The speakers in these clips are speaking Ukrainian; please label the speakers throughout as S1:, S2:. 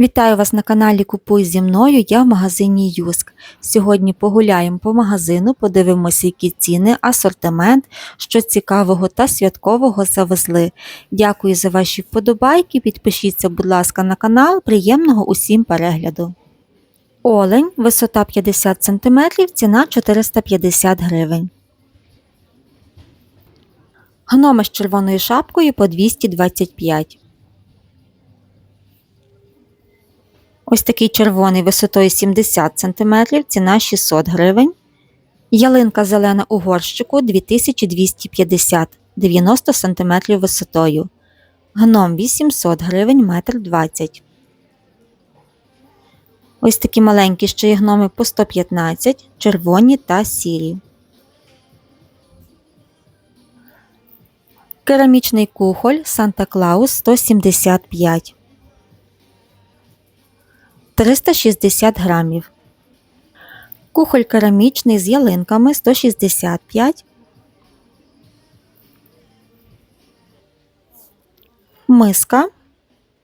S1: Вітаю вас на каналі Купуй зі мною. Я в магазині Юск. Сьогодні погуляємо по магазину, подивимося, які ціни, асортимент, що цікавого та святкового завезли. Дякую за ваші вподобайки. Підпишіться, будь ласка, на канал. Приємного усім перегляду. Олень, висота 50 см, ціна 450 гривень. Гноми з червоною шапкою по 225 Ось такий червоний висотою 70 см, ціна 600 гривень. Ялинка зелена у горщику 2250 90 см висотою. Гном 800 гривень, метр 20 Ось такі маленькі ще є гноми по 115, червоні та сірі. Керамічний кухоль Санта Клаус 175 360 грамів. Кухоль керамічний з ялинками 165. Миска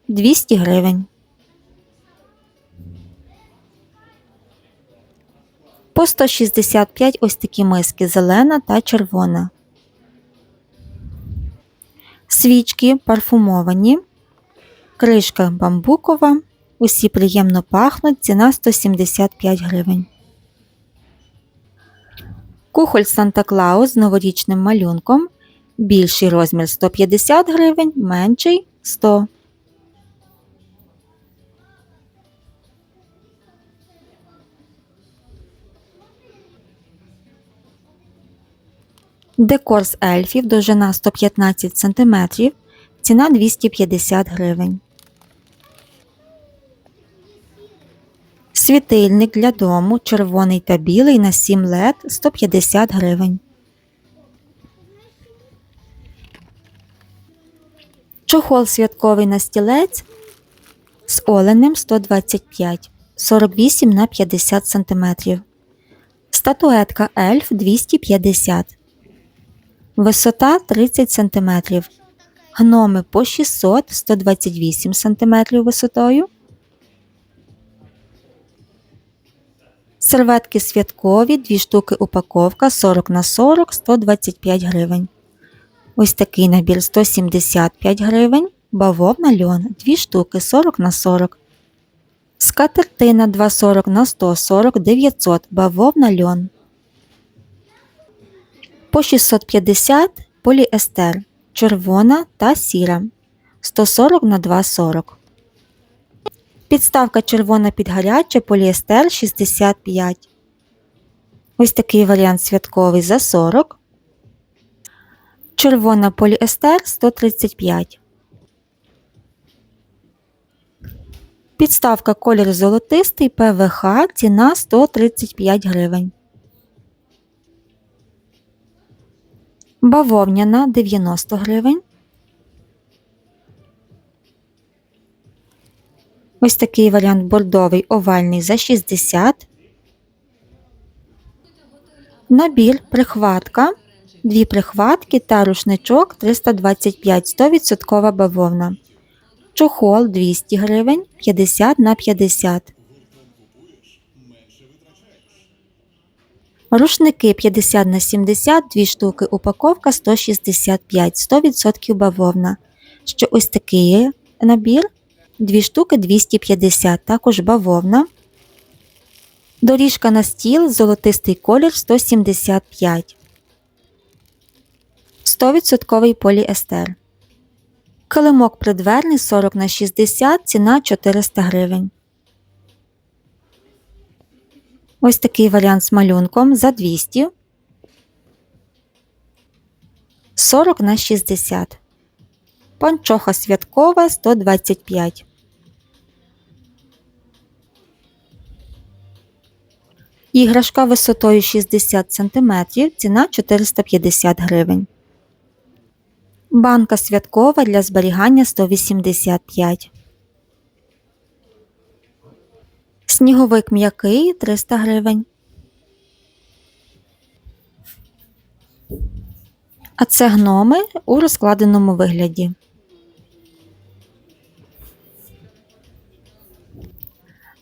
S1: 200 гривень. По 165 ось такі миски зелена та червона. Свічки парфумовані. Кришка бамбукова. Усі приємно пахнуть, ціна 175 гривень. Кухоль Санта Клаус з новорічним малюнком. Більший розмір 150 гривень, менший 100. Декор з ельфів довжина 115 см, ціна 250 гривень. Світильник для дому червоний та білий на 7 лед 150 гривень. Чохол святковий на стілець з оленем 125 48 на 50 см. Статуетка ельф 250 Висота 30 см. Гноми по 600 128 см висотою. Серветки святкові, 2 штуки упаковка 40 на 40 125 гривень. Ось такий набір 175 гривень. Бавовна льон 2 штуки 40 на 40. Скатертина 240 на 140 900 бавовна льон. По 650 поліестер червона та сіра 140 на 240. Підставка червона під гаряче поліестер 65. Ось такий варіант святковий за 40. Червона поліестер 135. Підставка колір золотистий ПВХ ціна 135 гривень. Бавовняна 90 гривень. Ось такий варіант бордовий овальний за 60. Набір прихватка. Дві прихватки та рушничок 325 100% бавовна. Чохол 200 гривень 50 на 50. Рушники 50 на 70, 2 штуки упаковка 165 100% бавовна. Ще ось такий набір 2 штуки 250, також бавовна. Доріжка на стіл, золотистий колір 175. 100% поліестер. Килимок придверний 40 на 60, ціна 400 гривень. Ось такий варіант з малюнком за 200. 40 на 60. Панчоха святкова 125. Іграшка висотою 60 см, ціна 450 гривень. Банка святкова для зберігання 185. Сніговик м'який 300 гривень. А це гноми у розкладеному вигляді.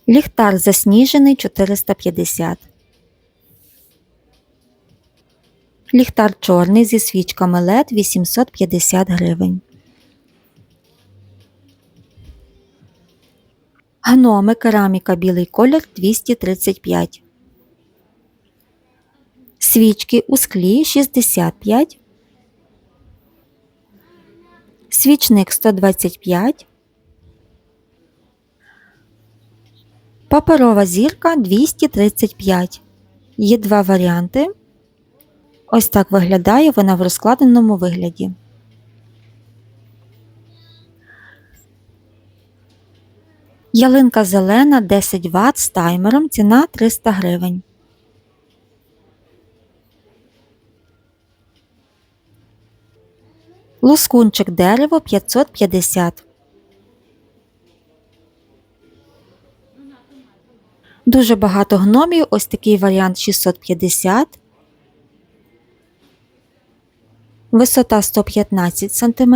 S1: Ліхтар засніжений 450. Ліхтар чорний зі свічками LED 850 гривень. Гноми кераміка білий колір 235. Свічки у склі 65. Свічник 125. Паперова зірка 235. Є два варіанти. Ось так виглядає вона в розкладеному вигляді. Ялинка зелена 10 Вт з таймером. Ціна 300 гривень. Лускунчик дерево 550. Дуже багато гномів. Ось такий варіант 650. Висота 115 см.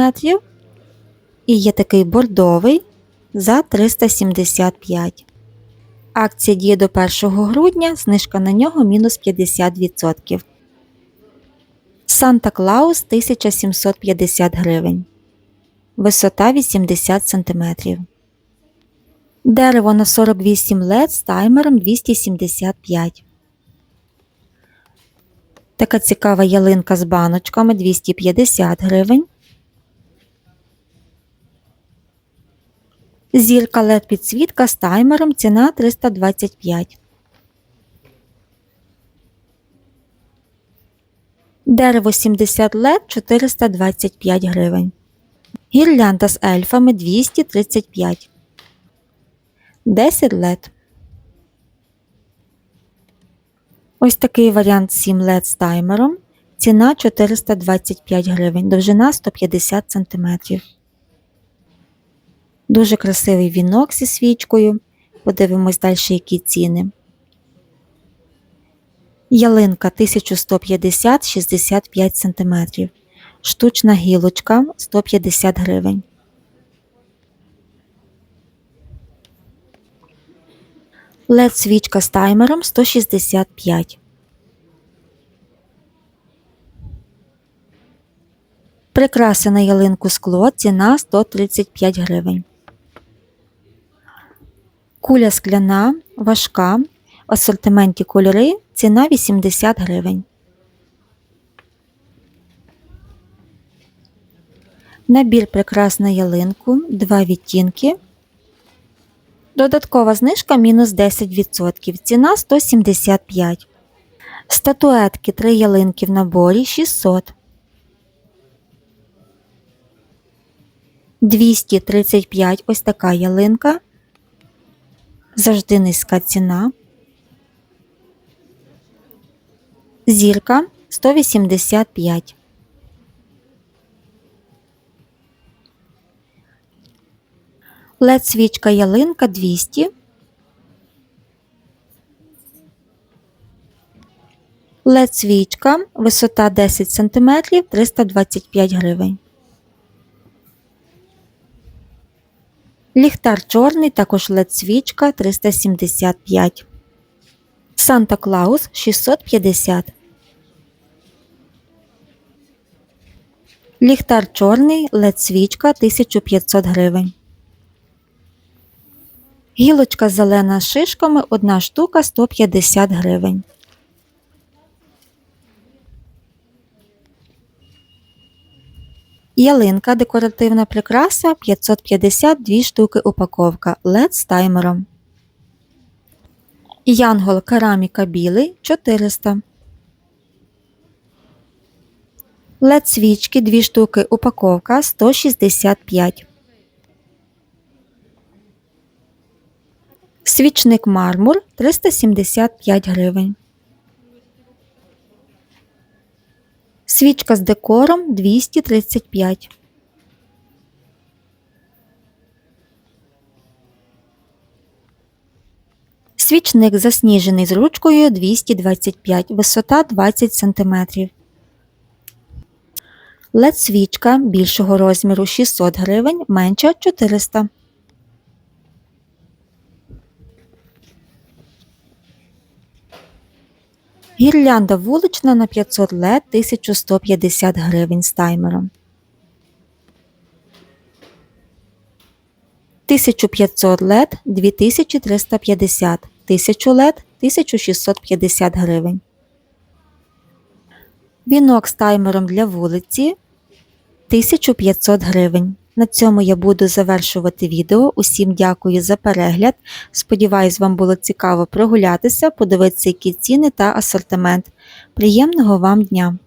S1: І є такий бордовий за 375. Акція діє до 1 грудня, знижка на нього мінус 50%. Санта Клаус 1750 гривень. Висота 80 см. Дерево на 48 лед з таймером 275. Така цікава ялинка з баночками 250 гривень. Зірка LED підсвітка з таймером ціна 325. Дерево 70 LED 425 гривень. Гірлянда з ельфами 235. 10 LED. Ось такий варіант 7 LED з таймером. Ціна 425 гривень, довжина 150 см. Дуже красивий вінок зі свічкою. Подивимось далі, які ціни. Ялинка 1150-65 см. Штучна гілочка 150 гривень. LED свічка з таймером 165. Прикраси на ялинку скло ціна 135 гривень. Куля скляна, важка, в асортименті кольори ціна 80 гривень. Набір прикрас на ялинку, два відтінки. Додаткова знижка мінус 10%. Ціна 175. Статуетки 3 ялинки в наборі 600. 235 ось така ялинка. Завжди низька ціна. Зірка 185. LED свічка ялинка 200. LED свічка, висота 10 см 325 гривень. Ліхтар чорний, також LED свічка 375. Санта Клаус 650. Ліхтар чорний, LED свічка 1500 гривень. Гілочка зелена з шишками одна штука 150 гривень. Ялинка декоративна прикраса 552 штуки упаковка LED з таймером. Янгол кераміка білий 400. LED свічки 2 штуки упаковка 165. Свічник мармур 375 гривень. Свічка з декором 235. Свічник засніжений з ручкою 225, висота 20 см. led свічка більшого розміру 600 гривень, менша 400 Гірлянда вулична на 500 лед 1150 гривень з таймером. 1500 лед 2350, 1000 лед 1650 гривень. Вінок з таймером для вулиці 1500 гривень. На цьому я буду завершувати відео. Усім дякую за перегляд. Сподіваюсь, вам було цікаво прогулятися, подивитися, які ціни та асортимент. Приємного вам дня!